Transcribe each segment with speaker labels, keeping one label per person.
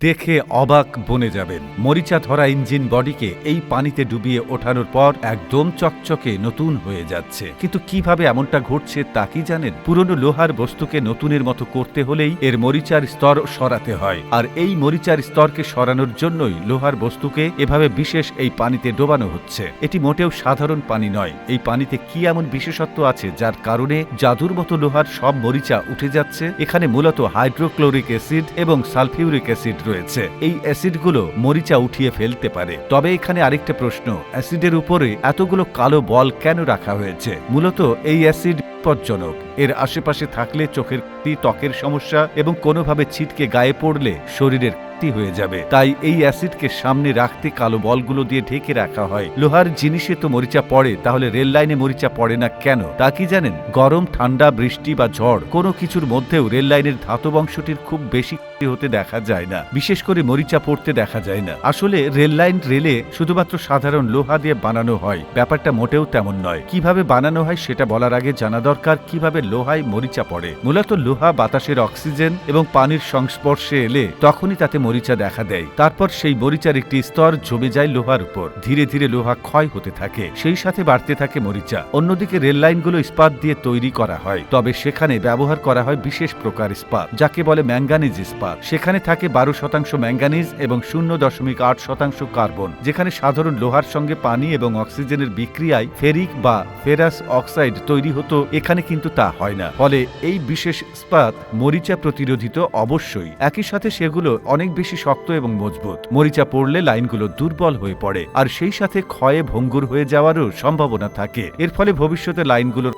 Speaker 1: দেখে অবাক বনে যাবেন। মরিচা ধরা ইঞ্জিন বডিকে এই পানিতে ডুবিয়ে ওঠানোর পর একদম চকচকে নতুন হয়ে যাচ্ছে। কিন্তু কীভাবে এমনটা ঘটছে তা কি জানেন? পুরনো লোহার বস্তুকে নতুনের মতো করতে হলেই এর মরিচার স্তর সরাতে হয়। আর এই মরিচার স্তরকে সরানোর জন্যই লোহার বস্তুকে এভাবে বিশেষ এই পানিতে ডোবানো হচ্ছে। এটি মোটেও সাধারণ পানি নয়। এই পানিতে কি এমন বিশেষত্ব আছে যার কারণে জাদুর মতো লোহার সব মরিচা উঠে যাচ্ছে? এখানে মূলত হাইড্রোক্লোরিক অ্যাসিড এবং সালফিউরিক অ্যাসিড রয়েছে। এই অ্যাসিডগুলো মরিচা উঠিয়ে ফেলতে পারে। তবে এখানে আরেকটা প্রশ্ন, অ্যাসিডের উপরে এতগুলো কালো বল কেন রাখা হয়েছে? মূলত এই অ্যাসিড বিপজ্জনক। এর আশেপাশে থাকলে চোখের ত্বকের সমস্যা এবং কোনোভাবে ছিটকে গায়ে পড়লে শরীরের ক্ষতি হয়ে যাবে। তাই এই অ্যাসিডকে সামনে রাখতে কালো বলগুলো দিয়ে ঢেকে রাখা হয়। লোহার জিনিসে তো মরিচা পড়ে, তাহলে রেল লাইনে মরিচা পড়ে না কেন? তা কি জানেন? গরম, ঠান্ডা, বৃষ্টি বা ঝড়, কোনো কিছুর মধ্যেও রেল লাইনের ধাতব অংশটির খুব বেশি হতে দেখা যায় না। বিশেষ করে মরিচা পড়তে দেখা যায় না। আসলে রেল লাইন রেলে শুধুমাত্র সাধারণ লোহা দিয়ে বানানো হয়। ব্যাপারটা মোটেও তেমন নয়। কীভাবে বানানো হয় সেটা বলার আগে জানা দরকার কীভাবে লোহায় মরিচা পড়ে। মূলত লোহা, বাতাসের অক্সিজেন এবং পানির সংস্পর্শে এলে তখনই তাতে মরিচা দেখা দেয়। তারপর সেই মরিচার একটি স্তর জমে যায় লোহার উপর। ধীরে ধীরে লোহা ক্ষয় হতে থাকে। সেই সাথে বাড়তে থাকে মরিচা। অন্যদিকে রেল লাইনগুলো ইস্পাত দিয়ে তৈরি করা হয়। তবে সেখানে ব্যবহার করা হয় বিশেষ প্রকার ইস্পাত, যাকে বলে ম্যাঙ্গানিজ ইস্পাত। সেখানে থাকে বারো শতাংশ ম্যাঙ্গানিজ এবং শূন্য দশমিক আট শতাংশ কার্বন, যেখানে সাধারণ লোহার সঙ্গে পানি এবং অক্সিজেনের বিক্রিয়ায় ফেরিক বা ফেরাস অক্সাইড তৈরি হতো। এখানে কিন্তু তা হয় না। ফলে এই বিশেষ ইস্পাত মরিচা প্রতিরোধিত অবশ্যই। একই সাথে সেগুলো অনেক বেশি শক্ত এবং মজবুত। মরিচা পড়লে লাইনগুলো দুর্বল হয়ে পড়ে, আর সেই সাথে ক্ষয়ে ভঙ্গুর হয়ে যাওয়ারও সম্ভাবনা থাকে। এর ফলে ভবিষ্যতে লাইনগুলোর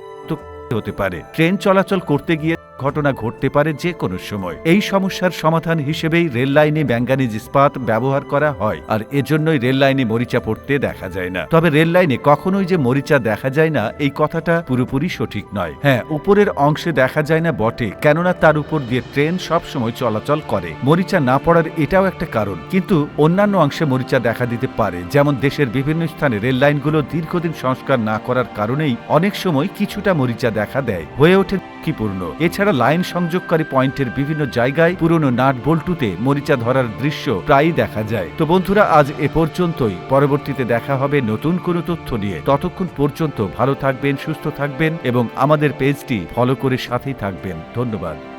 Speaker 1: হতে পারে। ট্রেন চলাচল করতে গিয়ে ঘটনা ঘটতে পারে যে কোনো সময়। এই সমস্যার সমাধান হিসেবেই রেল লাইনে ম্যাঙ্গানিজ ইস্পাত ব্যবহার করা হয়, আর এজন্যই রেল লাইনে মরিচা পড়তে দেখা যায় না। তবে রেল লাইনে কখনোই যে মরিচা দেখা যায় না, এই কথাটা পুরোপুরি সঠিক নয়। হ্যাঁ উপরের অংশে দেখা যায় না বটে, কেননা তার উপর দিয়ে ট্রেন সব সময় চলাচল করে। মরিচা না পড়ার এটাও একটা কারণ। কিন্তু অন্যান্য অংশে মরিচা দেখা দিতে পারে, যেমন দেশের বিভিন্ন স্থানে রেল লাইনগুলো দীর্ঘদিন সংস্কার না করার কারণেই অনেক সময় কিছুটা মরিচা দেখা দেয়। হয়ে ওঠে ঝুঁকিপূর্ণ। এছাড়া লাইন সংযোগকারী পয়েন্টের বিভিন্ন জায়গায় পুরনো নাট বল্টুতে মরিচা ধরার দৃশ্য প্রায়ই দেখা যায়। তো বন্ধুরা, আজ এ পর্যন্তই। পরবর্তীতে দেখা হবে নতুন কোনো তথ্য নিয়ে। ততক্ষণ পর্যন্ত ভালো থাকবেন, সুস্থ থাকবেন এবং আমাদের পেজটি ফলো করে সাথেই থাকবেন। ধন্যবাদ।